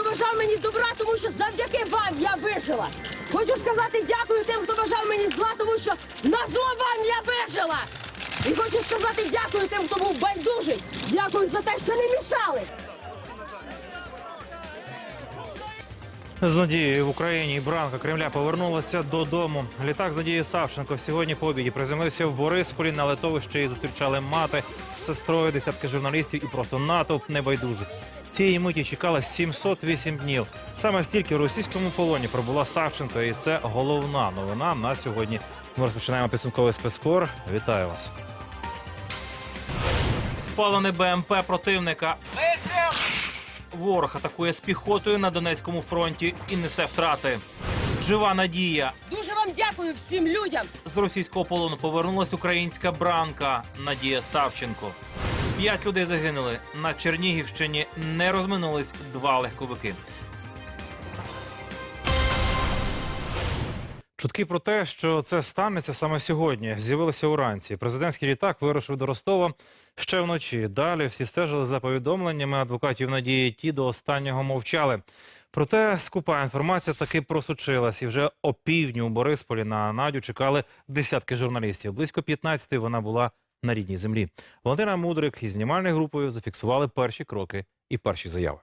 хто бажав мені добра, тому що завдяки вам я вижила. Хочу сказати дякую тим, хто бажав мені зла, тому що на зло вам я вижила. І хочу сказати дякую тим, хто був байдужий. Дякую за те, що не мішали. З Надією в Україні Бранка Кремля повернулася додому. Літак з Надією Савченко сьогодні по обіді приземлився в Борисполі на литовищі. Її зустрічали мати з сестрою, десятки журналістів і просто натовп небайдужих. Цієї миті чекала 708 днів. Саме стільки у російському полоні пробула Савченко, і це головна новина на сьогодні. Ми розпочинаємо підсумковий спецкор. Вітаю вас. Спалений БМП противника. Ворог атакує з піхотою на Донецькому фронті і несе втрати. Жива надія. Дуже вам дякую всім людям. З російського полону повернулась українська бранка Надія Савченко. П'ять людей загинули. На Чернігівщині не розминулись два легковики. Чутки про те, що це станеться саме сьогодні, з'явилися уранці. Президентський літак вирушив до Ростова ще вночі. Далі всі стежили за повідомленнями адвокатів Надії. Ті до останнього мовчали. Проте скупа інформація таки просочилась, і вже о півдні у Борисполі на Надю чекали десятки журналістів. Близько 15 вона була на рідній землі. Валентина Мудрик із знімальною групою зафіксували перші кроки і перші заяви.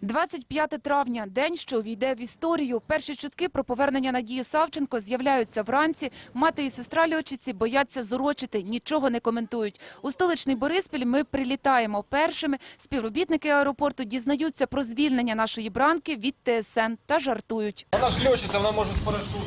25 травня – день, що увійде в історію. Перші чутки про повернення Надії Савченко з'являються вранці. Мати і сестра льотчиці бояться зорочити, нічого не коментують. У столичний Бориспіль ми прилітаємо першими. Співробітники аеропорту дізнаються про звільнення нашої бранки від ТСН та жартують. Вона ж льотчиця, вона може з парашутом.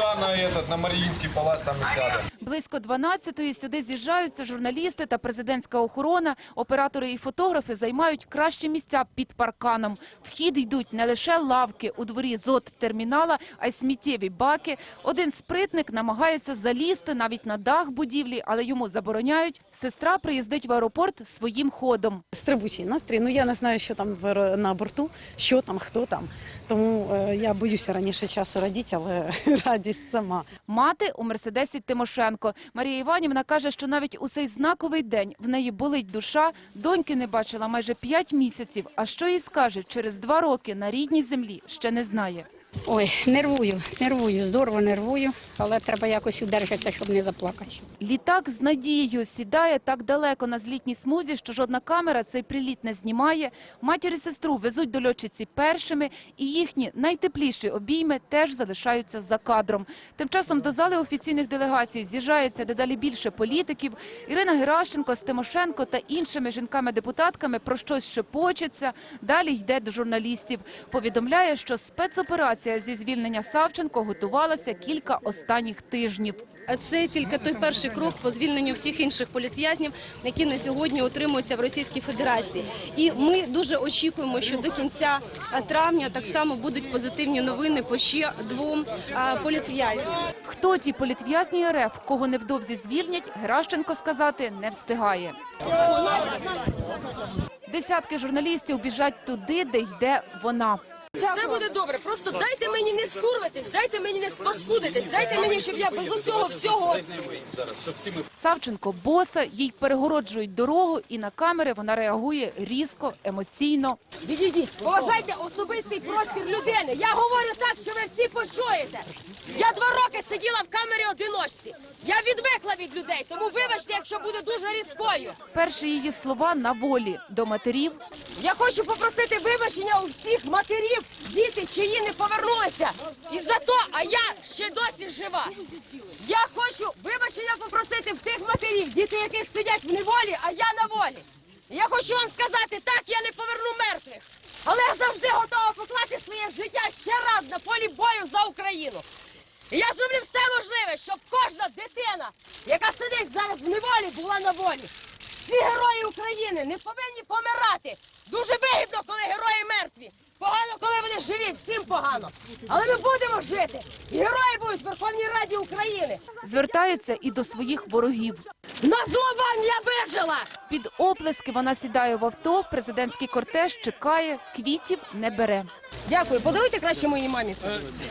Що? На, этот, на Маріїнський палац там і сяде. Близько 12-ї сюди з'їжджаються журналісти та президентська охорона. Оператори і фотографи займають кращі місця під парканом. Вхід йдуть не лише лавки у дворі зод-термінала, а й сміттєві баки. Один спритник намагається залізти навіть на дах будівлі, але йому забороняють. Сестра приїздить в аеропорт своїм ходом. Стрибучий настрій. Ну я не знаю, що там в на борту, що там, хто там. Тому е, я боюся раніше часу радіти, але радість сама. Мати у Мерседесі Тимошенко. Марія Іванівна каже, що навіть у цей знаковий день в неї болить душа. Доньки не бачила майже п'ять місяців. А що їй скаже через два роки на рідній землі, ще не знає. Ой, нервую, нервую, здорово нервую, але треба якось удержатися, щоб не заплакати. Літак з надією сідає так далеко на злітній смузі, що жодна камера цей приліт не знімає. Матір і сестру везуть до льотчиці першими, і їхні найтепліші обійми теж залишаються за кадром. Тим часом до зали офіційних делегацій з'їжджається дедалі більше політиків. Ірина Геращенко з Тимошенко та іншими жінками-депутатками про щось шепочеться. Далі йде до журналістів. Повідомляє, що спецоперація зі звільнення Савченко готувалася кілька останніх тижнів. Це тільки той перший крок по звільненню всіх інших політв'язнів, які на сьогодні утримуються в Російській Федерації. І ми дуже очікуємо, що до кінця травня так само будуть позитивні новини по ще двом політв'язням. Хто ті політв'язні РФ, кого невдовзі звільнять, Геращенко сказати не встигає. Десятки журналістів біжать туди, де йде вона. Все буде добре. Просто дайте мені не скурвитись, дайте мені не спаскудитись, дайте мені, щоб я без цього всього. Савченко боса, їй перегороджують дорогу, і на камери вона реагує різко, емоційно. Відійдіть, поважайте особистий простір людини. Я говорю так, що ви всі почуєте. Я два роки сиділа в камері одиночці. Я відвикла від людей, тому вибачте, якщо буде дуже різкою. Перші її слова на волі до матерів. Я хочу попросити вибачення у всіх матерів, діти, чиї не повернулися. І за то, а я ще досі жива. Я хочу вибачення попросити в тих матерів, діти яких сидять в неволі, а я на волі. Я хочу вам сказати, так я не поверну мертвих, але я завжди готова поклати своє життя ще раз на полі бою за Україну. І я зроблю все можливе, щоб кожна дитина, яка сидить зараз в неволі, була на волі. Всі герої України не повинні помирати. Дуже вигідно, коли герої мертві. Погано, коли вони живі, всім погано. Але ми будемо жити. І герої будуть в Верховній Раді України. Звертається і до своїх ворогів. На зло вам я вижила! Під оплески вона сідає в авто, президентський кортеж чекає, квітів не бере. Дякую, подаруйте краще моїй мамі.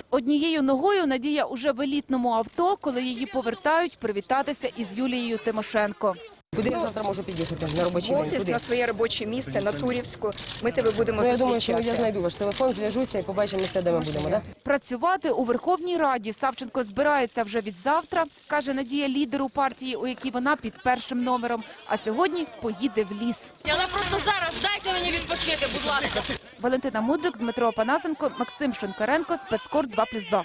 Однією ногою Надія уже в елітному авто, коли її повертають привітатися із Юлією Тимошенко. Куди я завтра можу під'їхати на робочий в день? офіс Куди? на своє робоче місце на Турівську. Ми тебе будемо Ну, я думаю, що зустрічати. я знайду ваш телефон, зв'яжуся і побачимо все, де ми будемо, да? Працювати у Верховній Раді Савченко збирається вже від завтра, каже Надія лідеру партії, у якій вона під першим номером. А сьогодні поїде в ліс. Я просто зараз дайте мені відпочити, будь ласка. Валентина Мудрик, Дмитро Панасенко, Максим Шинкаренко, спецкор 2+,2.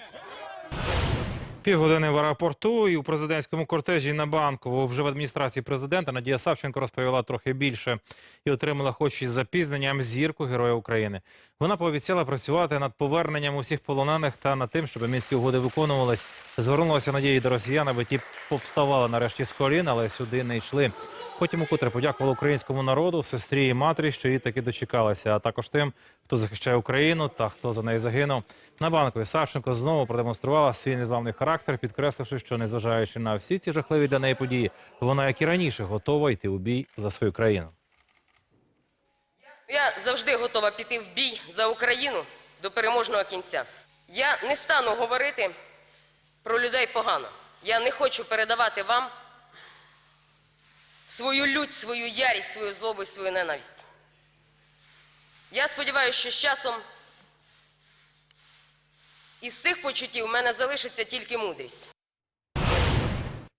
Півгодини в аеропорту і у президентському кортежі на банкову вже в адміністрації президента Надія Савченко розповіла трохи більше і отримала, хоч із запізненням, зірку Героя України. Вона пообіцяла працювати над поверненням усіх полонених та над тим, щоб мінські угоди виконувались. Звернулася Надія до росіян, аби ті повставали нарешті з колін, але сюди не йшли. Потім укотре подякувала українському народу, сестрі і матері, що її таки дочекалася, а також тим, хто захищає Україну та хто за неї загинув. На банкові Савченко знову продемонструвала свій незламний характер, підкресливши, що незважаючи на всі ці жахливі для неї події, вона, як і раніше, готова йти у бій за свою країну. Я завжди готова піти в бій за Україну до переможного кінця. Я не стану говорити про людей погано. Я не хочу передавати вам свою лють, свою ярість, свою злобу і свою ненависть. Я сподіваюся, що з часом із цих почуттів в мене залишиться тільки мудрість.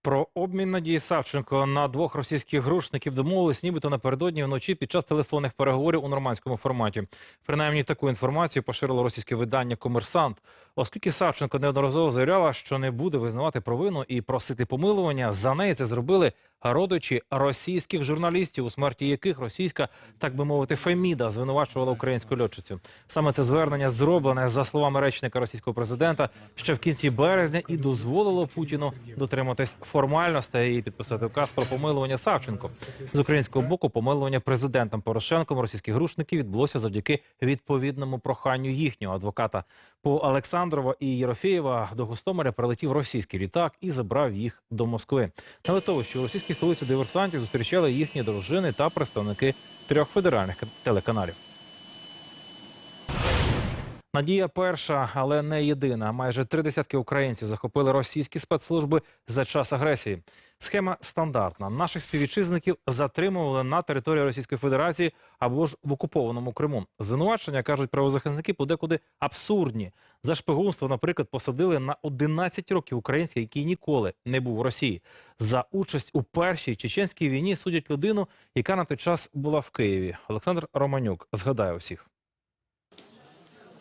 Про обмін Надії Савченко на двох російських грушників домовились нібито напередодні вночі під час телефонних переговорів у нормандському форматі. Принаймні таку інформацію поширило російське видання Комерсант, оскільки Савченко неодноразово заявляла, що не буде визнавати провину і просити помилування. За неї це зробили родичі російських журналістів, у смерті яких російська, так би мовити, Феміда звинувачувала українську льотчицю. Саме це звернення зроблене за словами речника російського президента ще в кінці березня і дозволило Путіну дотриматись формальностей і підписати указ про помилування Савченко. З українського боку помилування президентом Порошенком російських грушників відбулося завдяки відповідному проханню їхнього адвоката. По Олександрова і Єрофєєва до Гостомеля прилетів російський літак і забрав їх до Москви. На литовищі у російській столиці диверсантів зустрічали їхні дружини та представники трьох федеральних телеканалів. Надія перша, але не єдина. Майже три десятки українців захопили російські спецслужби за час агресії. Схема стандартна. Наших співвітчизників затримували на території Російської Федерації або ж в окупованому Криму. Звинувачення кажуть правозахисники подекуди абсурдні. За шпигунство, наприклад, посадили на 11 років українця, який ніколи не був у Росії. За участь у першій чеченській війні судять людину, яка на той час була в Києві. Олександр Романюк згадає усіх.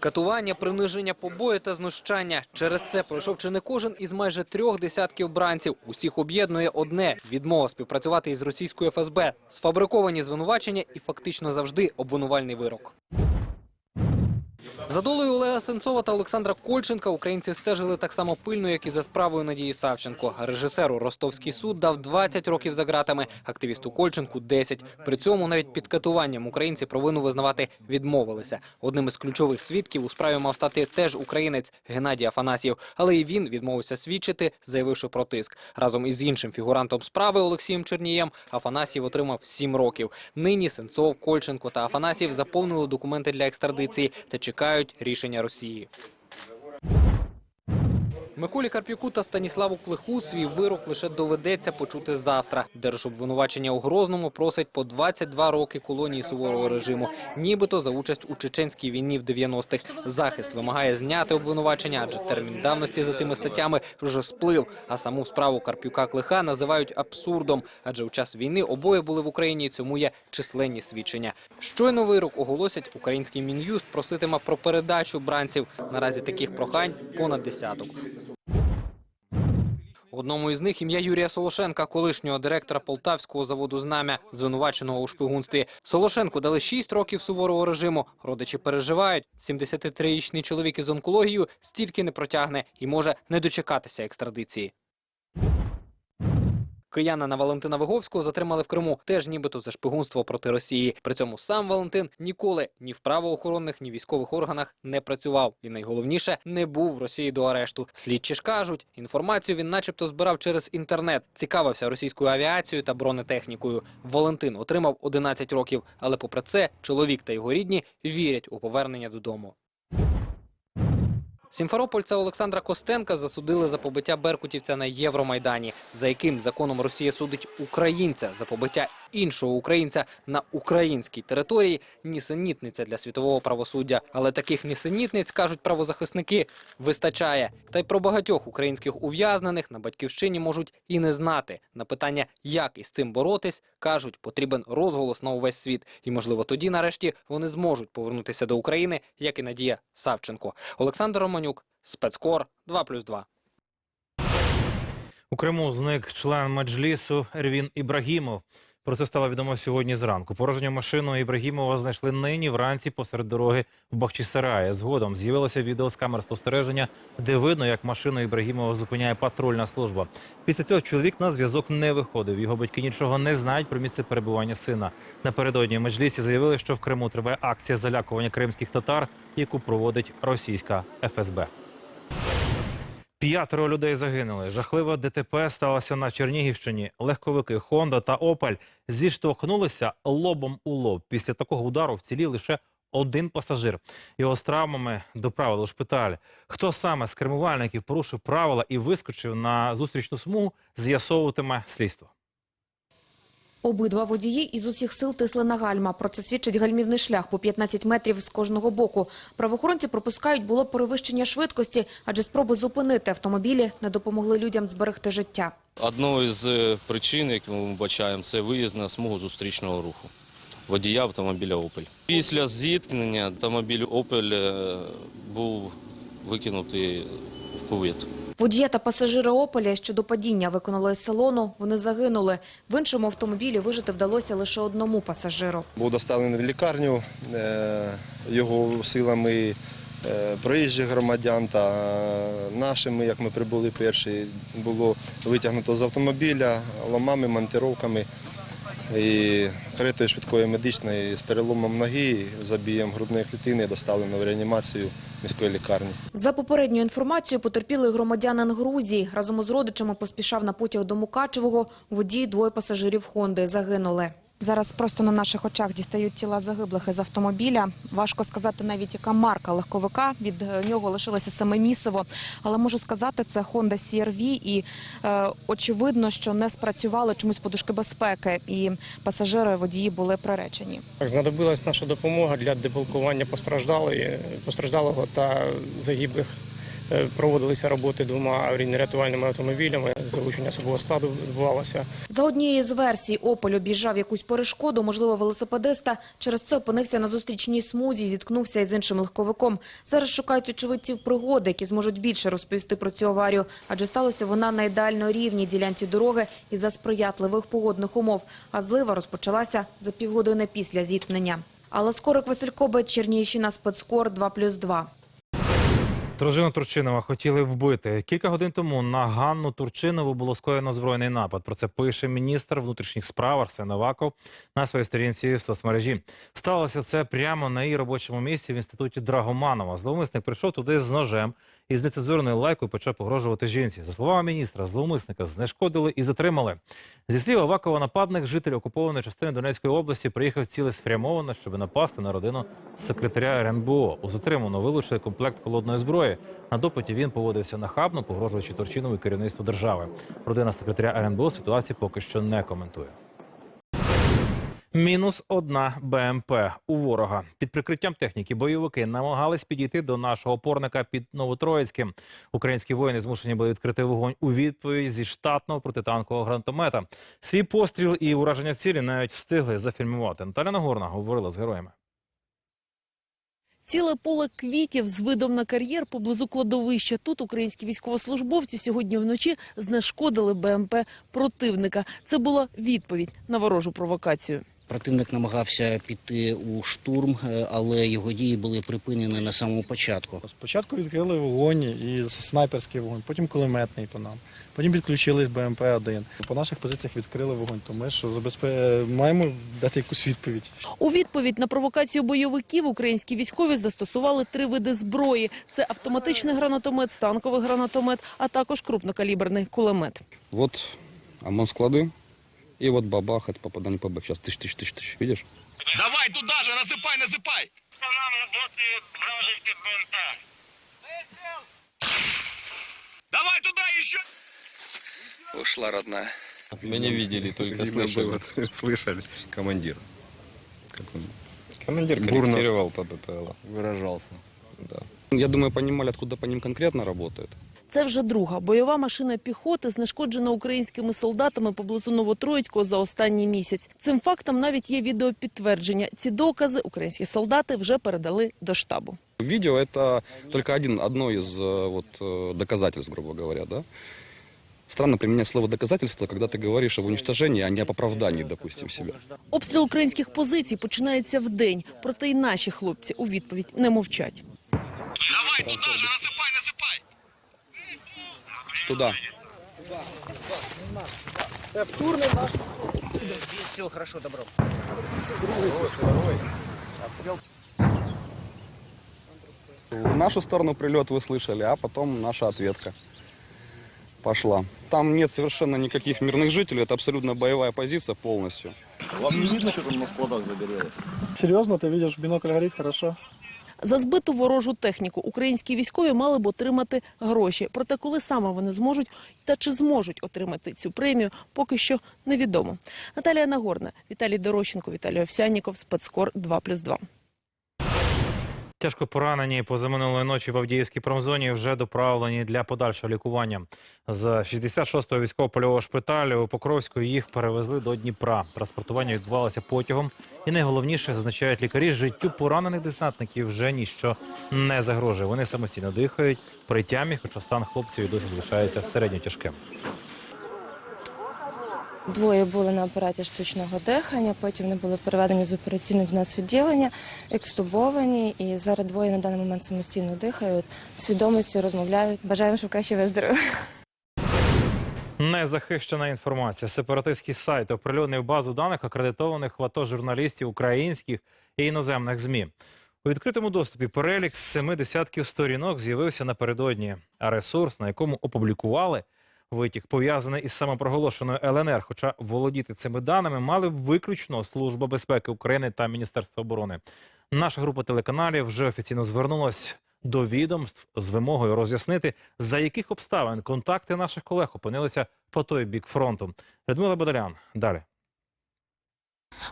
Катування, приниження, побої та знущання. Через це пройшов чи не кожен із майже трьох десятків бранців. Усіх об'єднує одне – відмова співпрацювати із російською ФСБ. Сфабриковані звинувачення і фактично завжди обвинувальний вирок. За долею Олега Сенцова та Олександра Кольченка українці стежили так само пильно, як і за справою Надії Савченко. Режисеру Ростовський суд дав 20 років за ґратами, активісту Кольченку – 10. При цьому навіть під катуванням українці провину визнавати відмовилися. Одним із ключових свідків у справі мав стати теж українець Геннадій Афанасьєв. Але і він відмовився свідчити, заявивши про тиск. Разом із іншим фігурантом справи Олексієм Чернієм Афанасьєв отримав 7 років. Нині Сенцов, Кольченко та Афанасьєв заповнили документи для екстрадиції та чекають рішення Росії. Миколі Карпюку та Станіславу Клиху свій вирок лише доведеться почути завтра. Держобвинувачення у Грозному просить по 22 роки колонії суворого режиму, нібито за участь у чеченській війні в 90-х. Захист вимагає зняти обвинувачення, адже термін давності за тими статтями вже сплив. А саму справу Карпюка Клиха називають абсурдом, адже у час війни обоє були в Україні. Цьому є численні свідчення. Щойно вирок оголосять, український мін'юст проситиме про передачу бранців. Наразі таких прохань понад десяток. Одному із них ім'я Юрія Солошенка, колишнього директора полтавського заводу «Знам'я», звинуваченого у шпигунстві. Солошенку дали 6 років суворого режиму. Родичі переживають. 73-річний чоловік із онкологією стільки не протягне і може не дочекатися екстрадиції. Киянина Валентина Виговського затримали в Криму, теж нібито за шпигунство проти Росії. При цьому сам Валентин ніколи ні в правоохоронних, ні військових органах не працював. І найголовніше не був в Росії до арешту. Слідчі ж кажуть, інформацію він, начебто, збирав через інтернет, цікавився російською авіацією та бронетехнікою. Валентин отримав 11 років, але попри це чоловік та його рідні вірять у повернення додому. Сімферопольця Олександра Костенка засудили за побиття беркутівця на Євромайдані, за яким законом Росія судить українця за побиття іншого українця на українській території. Нісенітниця для світового правосуддя. Але таких нісенітниць, кажуть правозахисники, вистачає. Та й про багатьох українських ув'язнених на батьківщині можуть і не знати. На питання, як із цим боротись, кажуть, потрібен розголос на увесь світ. І, можливо, тоді, нарешті, вони зможуть повернутися до України, як і Надія Савченко. Олександр Романюк, спецкор 2+,2. У Криму зник член меджлісу Ервін Ібрагімов. Про це стало відомо сьогодні зранку. Порожню машину Ібрагімова знайшли нині вранці посеред дороги в Бахчисараї. Згодом з'явилося відео з камер спостереження, де видно, як машину Ібрагімова зупиняє патрульна служба. Після цього чоловік на зв'язок не виходив. Його батьки нічого не знають про місце перебування сина. Напередодні меджлісі заявили, що в Криму триває акція залякування кримських татар, яку проводить російська ФСБ. П'ятеро людей загинули. Жахлива ДТП сталося на Чернігівщині. Легковики Хонда та Опель зіштовхнулися лобом у лоб. Після такого удару вцілів лише один пасажир. Його з травмами доправили у шпиталь. Хто саме з кермувальників порушив правила і вискочив на зустрічну смугу, з'ясовуватиме слідство. Обидва водії із усіх сил тисли на гальма. Про це свідчить гальмівний шлях по 15 метрів з кожного боку. Правоохоронці пропускають було перевищення швидкості, адже спроби зупинити автомобілі не допомогли людям зберегти життя. Одною з е, причин, як ми бачаємо, це виїзд на смугу зустрічного руху водія автомобіля «Опель». Після зіткнення автомобіль «Опель» е, був викинутий в кувет. Водія та пасажири «Опеля» що до падіння виконали із салону, вони загинули. В іншому автомобілі вижити вдалося лише одному пасажиру. Був доставлений в лікарню е, його силами е, проїжджих громадян та е, нашими, як ми прибули перші, було витягнуто з автомобіля ломами, монтировками і каретою швидкої медичної з переломом ноги, забієм грудної клітини доставлено в реанімацію міської лікарні. За попередньою інформацією, потерпілий громадянин Грузії разом із родичами поспішав на потяг до Мукачевого. Водій двоє пасажирів «Хонди» загинули. Зараз просто на наших очах дістають тіла загиблих із автомобіля. Важко сказати навіть, яка марка легковика. Від е, нього лишилося саме місиво. Але можу сказати, це Honda CR-V і е, очевидно, що не спрацювали чомусь подушки безпеки і пасажири водії були приречені. Знадобилась наша допомога для деблокування постраждалого та загиблих. Е, Проводилися роботи двома аварійно-рятувальними автомобілями. Залучення особового складу відбувалося. За однією з версій, Ополь обіжав якусь перешкоду, можливо, велосипедиста. Через це опинився на зустрічній смузі, зіткнувся із іншим легковиком. Зараз шукають очевидців пригоди, які зможуть більше розповісти про цю аварію. Адже сталося вона на ідеально рівній ділянці дороги і за сприятливих погодних умов. А злива розпочалася за півгодини після зіткнення. Алла Скорик, Василь Кобець, Чернігівщина, спецкор 2+,2. Дружину Турчинова хотіли вбити. Кілька годин тому на Ганну Турчинову було скоєно збройний напад. Про це пише міністр внутрішніх справ Арсен Аваков на своїй сторінці в соцмережі. Сталося це прямо на її робочому місці в інституті Драгоманова. Зловмисник прийшов туди з ножем і з нецензурною лайкою почав погрожувати жінці. За словами міністра, зловмисника знешкодили і затримали. Зі слів Авакова, нападник, житель окупованої частини Донецької області, приїхав цілеспрямовано, щоб напасти на родину секретаря РНБО. У затримано вилучили комплект холодної зброї. На допиті він поводився нахабно, погрожуючи Турчинову керівництву держави. Родина секретаря РНБО ситуацію поки що не коментує. Мінус одна БМП у ворога. Під прикриттям техніки бойовики намагались підійти до нашого опорника під Новотроїцьким. Українські воїни змушені були відкрити вогонь у відповідь зі штатного протитанкового гранатомета. Свій постріл і ураження цілі навіть встигли зафільмувати. Наталя Нагорна говорила з героями. Ціле поле квітів з видом на кар'єр поблизу кладовища. Тут українські військовослужбовці сьогодні вночі знешкодили БМП противника. Це була відповідь на ворожу провокацію. Противник намагався піти у штурм, е, але його дії були припинені на самому початку. Спочатку відкрили вогонь і снайперський вогонь, потім кулеметний по нам. Потім підключились БМП-1. По наших позиціях відкрили вогонь, то ми що забезпе... маємо дати якусь відповідь. У відповідь на провокацію бойовиків українські військові застосували три види зброї: це автоматичний гранатомет, станковий гранатомет, а також крупнокаліберний кулемет. Вот ОМОН склады. И вот бабах, это попадание по бэк. Сейчас тысяч, тысяч, тысяч, тысяч. Видишь? Давай туда же, насыпай, насыпай! Ушла родная. Мы не видели, только Видно слышали. было, слышали. Командир. Как он Командир корректировал по БПЛА. выражался. Да. Я думаю, понимали, откуда по ним конкретно работает. Це вже друга бойова машина піхоти, знешкоджена українськими солдатами поблизу Новотроїцького за останній місяць. Цим фактом навіть є відеопідтвердження. Ці докази українські солдати вже передали до штабу. Видео это только один, одно из э, вот, э, доказательств, грубо говоря, да. Странно применять слово доказательство, когда ты говоришь об уничтожении, а не об оправдании, допустим, себя. Обстріл українських позицій починається вдень, проте й наші хлопці у відповідь не мовчать. Туда. Все, хорошо, добро. В нашу сторону прилет вы слышали, а потом наша ответка пошла. Там нет совершенно никаких мирных жителей, это абсолютно боевая позиция полностью. Вам не видно, что там на складах загорелось? Серйозно, ти бачиш, бінокль горить, хорошо. За збиту ворожу техніку українські військові мали б отримати гроші. Проте, коли саме вони зможуть та чи зможуть отримати цю премію, поки що невідомо. Наталія Нагорна, Віталій Дорощенко, Віталій Овсянніков, Спецкор 2+,2. Тяжко поранені позаминулої ночі в Авдіївській промзоні вже доправлені для подальшого лікування. З 66-го військово-польового шпиталю у Покровську їх перевезли до Дніпра. Транспортування відбувалося потягом. І найголовніше, зазначають лікарі, життю поранених десантників вже ніщо не загрожує. Вони самостійно дихають при тямі, хоча стан хлопців і досі залишається середньо тяжким. Двоє були на апараті штучного дихання, потім вони були переведені з операційного до нас відділення, екстубовані, і зараз двоє на даний момент самостійно дихають, свідомості розмовляють. Бажаємо, щоб краще виздоровили. Незахищена інформація. Сепаратистський сайт оприлюднив базу даних акредитованих в АТО журналістів українських і іноземних ЗМІ. У відкритому доступі перелік з семи десятків сторінок з'явився напередодні. А ресурс, на якому опублікували витік, пов'язаний із самопроголошеною ЛНР. Хоча володіти цими даними мали виключно Служба безпеки України та Міністерство оборони. Наша група телеканалів вже офіційно звернулась до відомств з вимогою роз'яснити, за яких обставин контакти наших колег опинилися по той бік фронту. Людмила Бадалян. Далі.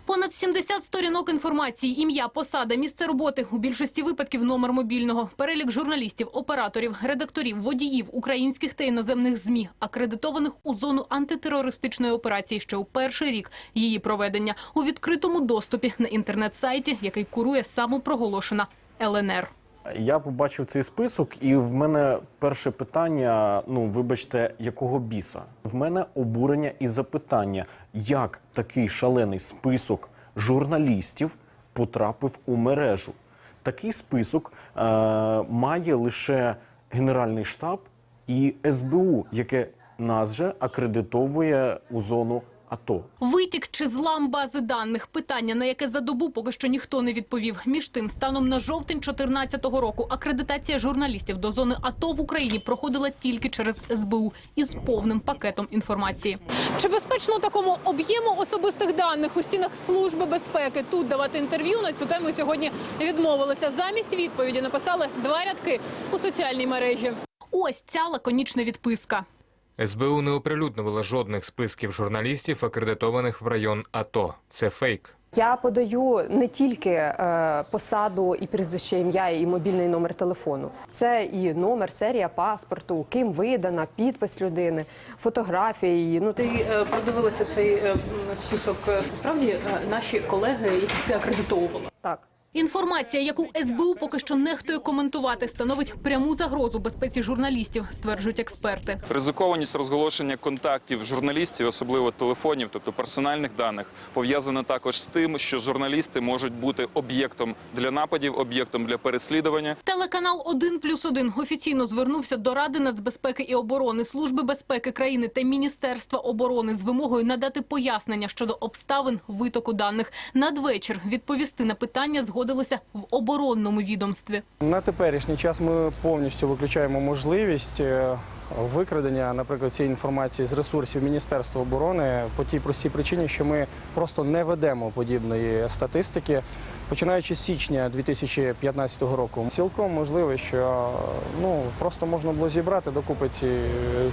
Понад 70 сторінок інформації, ім'я, посада, місце роботи, у більшості випадків номер мобільного, перелік журналістів, операторів, редакторів, водіїв, українських та іноземних ЗМІ, акредитованих у зону антитерористичної операції ще у перший рік її проведення у відкритому доступі на інтернет-сайті, який курує самопроголошена ЛНР. Я побачив цей список, і в мене перше питання: ну вибачте, якого біса? В мене обурення і запитання, як такий шалений список журналістів потрапив у мережу. Такий список е, має лише Генеральний штаб і СБУ, яке нас же акредитовує у зону АТО. Витік чи злам бази даних – питання, на яке за добу поки що ніхто не відповів. Між тим, станом на жовтень 2014 року акредитація журналістів до зони АТО в Україні проходила тільки через СБУ із повним пакетом інформації. Чи безпечно такому об'єму особистих даних у стінах Служби безпеки тут давати інтерв'ю на цю тему сьогодні відмовилися. Замість відповіді написали два рядки у соціальній мережі. Ось ця лаконічна відписка. СБУ не оприлюднювала жодних списків журналістів, акредитованих в район АТО. Це фейк. Я подаю не тільки е, посаду і прізвище ім'я і мобільний номер телефону. Це і номер, серія паспорту, ким видана, підпис людини, фотографія її. Ну Ти е, продивилася цей е, список. Справді е, наші колеги, які ти акредитовувала. Так. Інформація, яку СБУ поки що нехтує коментувати, становить пряму загрозу безпеці журналістів, стверджують експерти. Ризикованість розголошення контактів журналістів, особливо телефонів, тобто персональних даних, пов'язана також з тим, що журналісти можуть бути об'єктом для нападів, об'єктом для переслідування. Телеканал «1 плюс 1» офіційно звернувся до Ради нацбезпеки і оборони, Служби безпеки країни та Міністерства оборони з вимогою надати пояснення щодо обставин витоку даних. Надвечір відповісти на питання згодилися в оборонному відомстві. На теперішній час ми повністю виключаємо можливість е, викрадення, наприклад, цієї інформації з ресурсів Міністерства оборони по тій простій причині, що ми просто не ведемо подібної статистики. Починаючи з січня 2015 року, цілком можливо, що ну просто можна було зібрати докупи ці,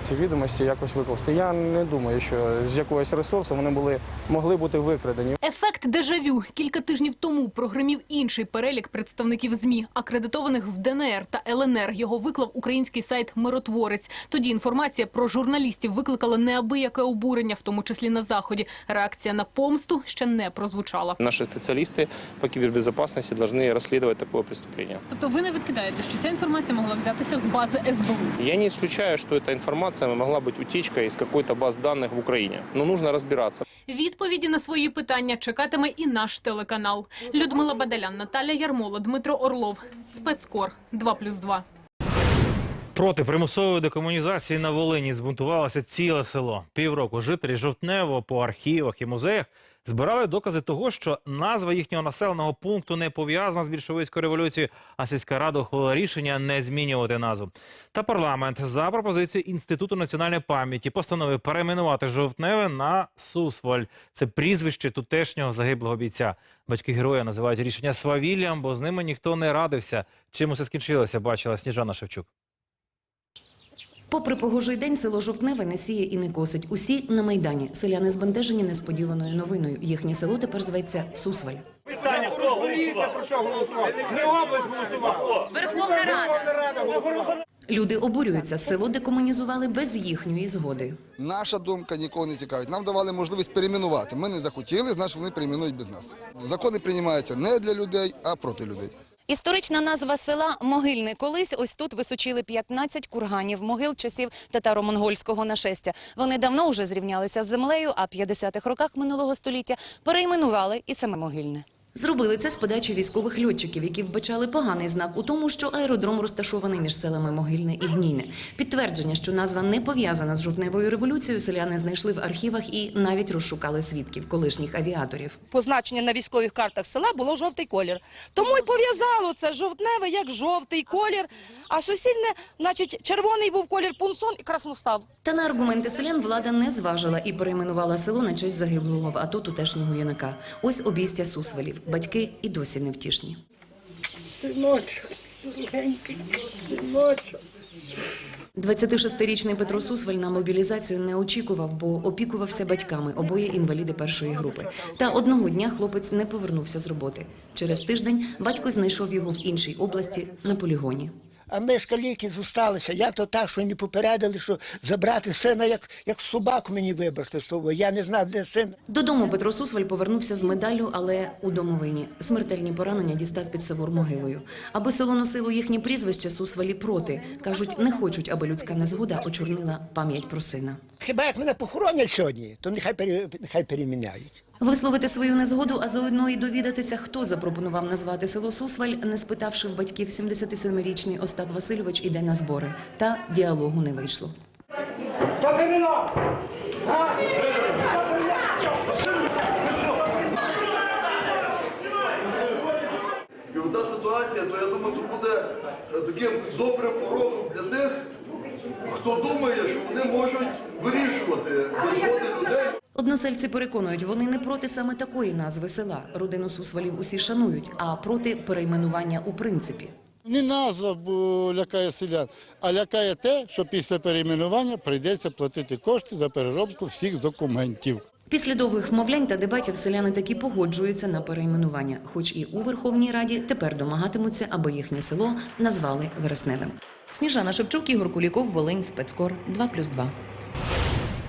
ці відомості, якось викласти. Я не думаю, що з якогось ресурсу вони були могли бути викрадені. Ефект дежавю. Кілька тижнів тому прогримів інший перелік представників ЗМІ, акредитованих в ДНР та ЛНР. Його виклав український сайт «Миротворець». Тоді інформація про журналістів викликала неабияке обурення, в тому числі на Заході. Реакція на помсту ще не прозвучала. Наши специалисты по кибербезопасности должны расследовать такое преступление. Тобто ви не відкидаєте, що ця інформація могла взятися з бази СБУ? Я не исключаю, что эта информация могла быть утечкой из какой-то баз данных в Украине. Но нужно разбираться. Відповіді на свої питання чекатиме і наш телеканал. Людмила Бадалян, Наталя Ярмола, Дмитро Орлов. Спецкор 2+,2. Проти примусової декомунізації на Волині збунтувалося ціле село. Півроку жителі жовтнево по архівах і музеях збирали докази того, що назва їхнього населеного пункту не пов'язана з більшовицькою революцією, а сільська рада ухвалила рішення не змінювати назву. Та парламент за пропозицією інституту національної пам'яті постановив перейменувати жовтневе на Сусваль. Це прізвище тутешнього загиблого бійця. Батьки героя називають рішення свавіллям, бо з ними ніхто не радився. Чим усе скінчилося, бачила Сніжана Шевчук. Попри погожий день, село Жовтневе не сіє і не косить. Усі на майдані. Селяни збентежені несподіваною новиною. Їхнє село тепер зветься Сусваль. Питання, хто голосував? про що голосувати? Не область голосувала. Верховна Рада. Люди обурюються. Село декомунізували без їхньої згоди. Наша думка нікого не цікавить. Нам давали можливість перейменувати. Ми не захотіли, значить вони перейменують без нас. Закони приймаються не для людей, а проти людей. Історична назва села Могильне. Колись ось тут височили 15 курганів могил часів татаро-монгольського нашестя. Вони давно вже зрівнялися з землею, а в 50-х роках минулого століття перейменували і саме Могильне. Зробили це з подачі військових льотчиків, які вбачали поганий знак у тому, що аеродром розташований між селами Могильне і Гнійне. Підтвердження, що назва не пов'язана з жовтневою революцією, селяни знайшли в архівах і навіть розшукали свідків колишніх авіаторів. позначення на військових картах села було жовтий колір. Тому й пов'язало це жовтневе як жовтий колір, а сусідне, значить, червоний був колір пунсон і красностав. Та на аргументи селян влада не зважила і перейменувала село на честь загиблого в АТО тутешнього юнака. Ось обійстя Сусвалів. Батьки і досі невтішні. Синочок, дорогенький, синочок. 26-річний Петро Сусваль на мобілізацію не очікував, бо опікувався батьками, обоє інваліди першої групи. Та одного дня хлопець не повернувся з роботи. Через тиждень батько знайшов його в іншій області на полігоні. А ми ж каліки зосталися. Я то так, що не попередили, що забрати сина, як, як собаку мені вибрати з того. Я не знав, де син. Додому Петро Сусваль повернувся з медаллю, але у домовині. Смертельні поранення дістав під Савур могилою. Аби село носило їхнє прізвище, Сусвалі проти. Кажуть, не хочуть, аби людська незгода очорнила пам'ять про сина. Хіба як мене похоронять сьогодні, то нехай, нехай переміняють. Висловити свою незгоду, а заодно і довідатися, хто запропонував назвати село Сусваль, не спитавши в батьків 77-річний Остап Васильович іде на збори. Та діалогу не вийшло. І ота ситуація, то я думаю, то буде е, таким добрим уроком для тих, хто думає, що вони можуть вирішувати безводи людей. Односельці переконують, вони не проти саме такої назви села. Родину Сусвалів усі шанують, а проти перейменування у принципі. Не назва лякає селян, а лякає те, що після перейменування прийдеться платити кошти за переробку всіх документів. Після довгих вмовлянь та дебатів селяни таки погоджуються на перейменування, хоч і у Верховній Раді тепер домагатимуться, аби їхнє село назвали Вересневим. Сніжана Шевчук, Ігор Куліков, Волинь, Спецкор 2+,2.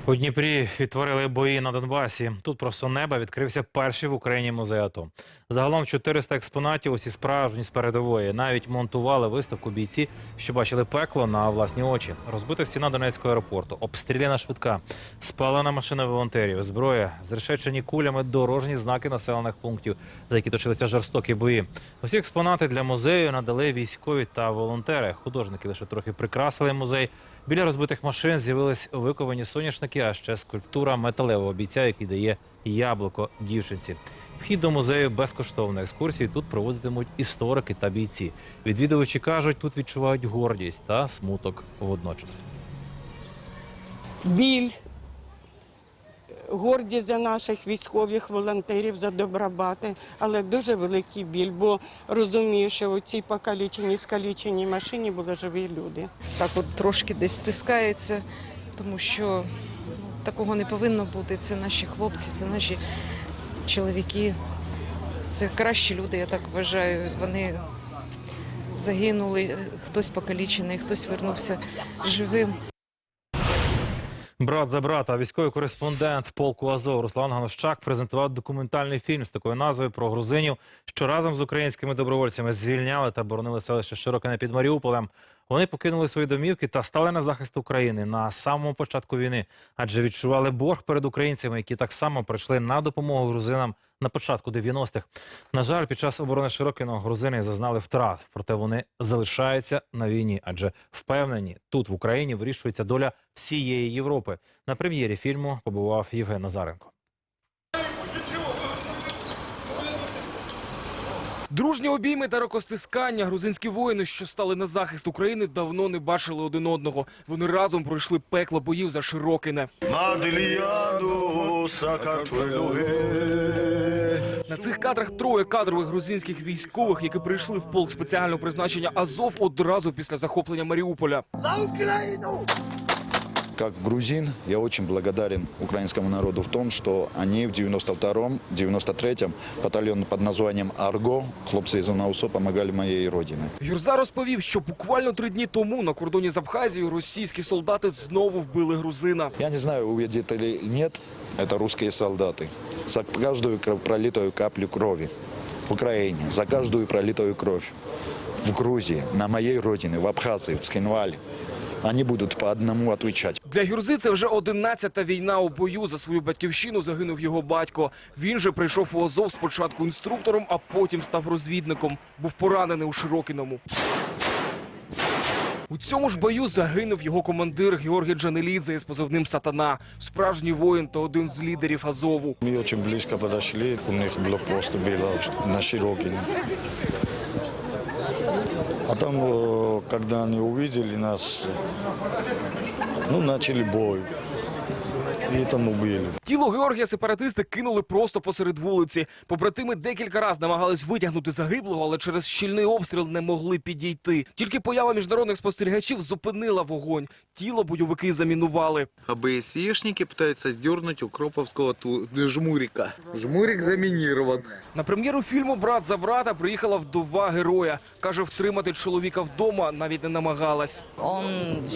У Дніпрі відтворили бої на Донбасі. Тут просто неба відкрився перший в Україні музей АТО. Загалом 400 експонатів, усі справжні з передової. Навіть монтували виставку бійці, що бачили пекло на власні очі. Розбита стіна Донецького аеропорту, обстріляна швидка, спалена машина волонтерів, зброя, зрешечені кулями дорожні знаки населених пунктів, за які точилися жорстокі бої. Усі експонати для музею надали військові та волонтери. Художники лише трохи прикрасили музей. Біля розбитих машин з'явились виковані соняшники, а ще скульптура металевого бійця, який дає яблуко дівчинці. Вхід до музею безкоштовна. Екскурсії тут проводитимуть історики та бійці. Відвідувачі кажуть, тут відчувають гордість та смуток водночас. біль, гордість за наших військових волонтерів за добробати, але дуже великий біль, бо розумію, що у цій покаліченій, скаліченій машині були живі люди. так от трошки десь стискається, тому що такого не повинно бути. Це наші хлопці, це наші чоловіки, це кращі люди, я так вважаю. Вони загинули, хтось покалічений, хтось вернувся живим. Брат за брата, військовий кореспондент полку Азов Руслан Ганощак презентував документальний фільм з такою назвою про грузинів, що разом з українськими добровольцями звільняли та боронили селище Широкине під Маріуполем. Вони покинули свої домівки та стали на захист України на самому початку війни, адже відчували борг перед українцями, які так само прийшли на допомогу грузинам на початку 90-х. На жаль, під час оборони Широкиного грузини зазнали втрат, проте вони залишаються на війні, адже впевнені, тут в Україні вирішується доля всієї Європи. На прем'єрі фільму побував Євген Назаренко. Дружні обійми та рукостискання грузинські воїни, що стали на захист України, давно не бачили один одного. Вони разом пройшли пекло боїв за Широкине. На цих кадрах троє кадрових грузинських військових, які прийшли в полк спеціального призначення Азов одразу після захоплення Маріуполя. За Україну! Как грузин, я очень благодарен украинскому народу в том, что они в 92-м, 93-м батальон под названием «Арго», хлопцы из УНАУСО, помогали моей родине. Юрза розповів, що буквально три дні тому на кордоні з Абхазією російські солдати знову вбили грузина. Я не знаю, увидит или нет, это русские солдаты. За каждую кро- пролитую каплю крови в Украине, за каждую пролитую кровь в Грузии, на моей родине, в Абхазии, в Цхинвале, они будут по одному отвечать. Для Гюрзи це вже одинадцята війна у бою. За свою батьківщину загинув його батько. Він же прийшов у Азов спочатку інструктором, а потім став розвідником. Був поранений у Широкіному. У цьому ж бою загинув його командир Георгій Джанелідзе із позивним «Сатана». Справжній воїн та один з лідерів Азову. Мы очень близко подошли, у них блокпост был на Широкине. Там, э, когда они увидели нас, ну, начали бой. И там убили. Тіло Георгія сепаратисти кинули просто посеред вулиці. Побратими декілька разів намагались витягнути загиблого, але через щільний обстріл не могли підійти. Тільки поява міжнародних спостерігачів зупинила вогонь. Тіло бойовики замінували. АБСЕшники пытаются сдернуть Укроповского ту- жмурика. Жмурик заминирован. На прем'єру фільму Брат за брата приїхала вдова героя. каже, втримати чоловіка вдома навіть не намагалась. Он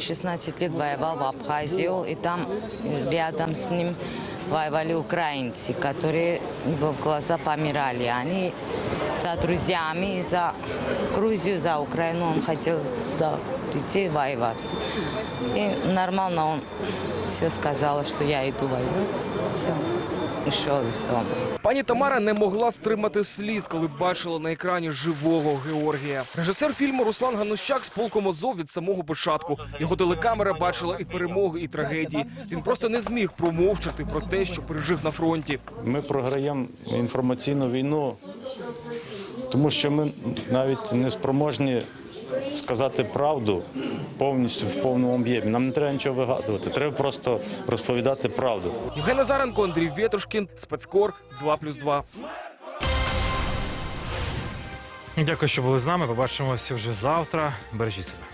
16 лет воевал в Абхазию, и там рядом с ним воевали украинцы, которые в глаза помирали. Они за друзьями, за Грузию, за Украину он хотел сюда прийти воевать. И нормально он все сказал, что я иду воевать. Все, ушел из дома. Пані Тамара не могла стримати сліз, коли бачила на екрані живого Георгія. Режисер фільму Руслан Ганущак з полком Азов від самого початку. Його телекамера бачила і перемоги, і трагедії. Він просто не зміг промовчати про те, що пережив на фронті. Ми програємо інформаційну війну, тому що ми навіть не спроможні сказати правду повністю в повному об'ємі. Нам не треба нічого вигадувати. Треба просто розповідати правду. Євген Назаренко, Андрій Вєтрушкін, спецкор 2+,2. Дякую, що були з нами. Побачимося вже завтра. Бережіть себе.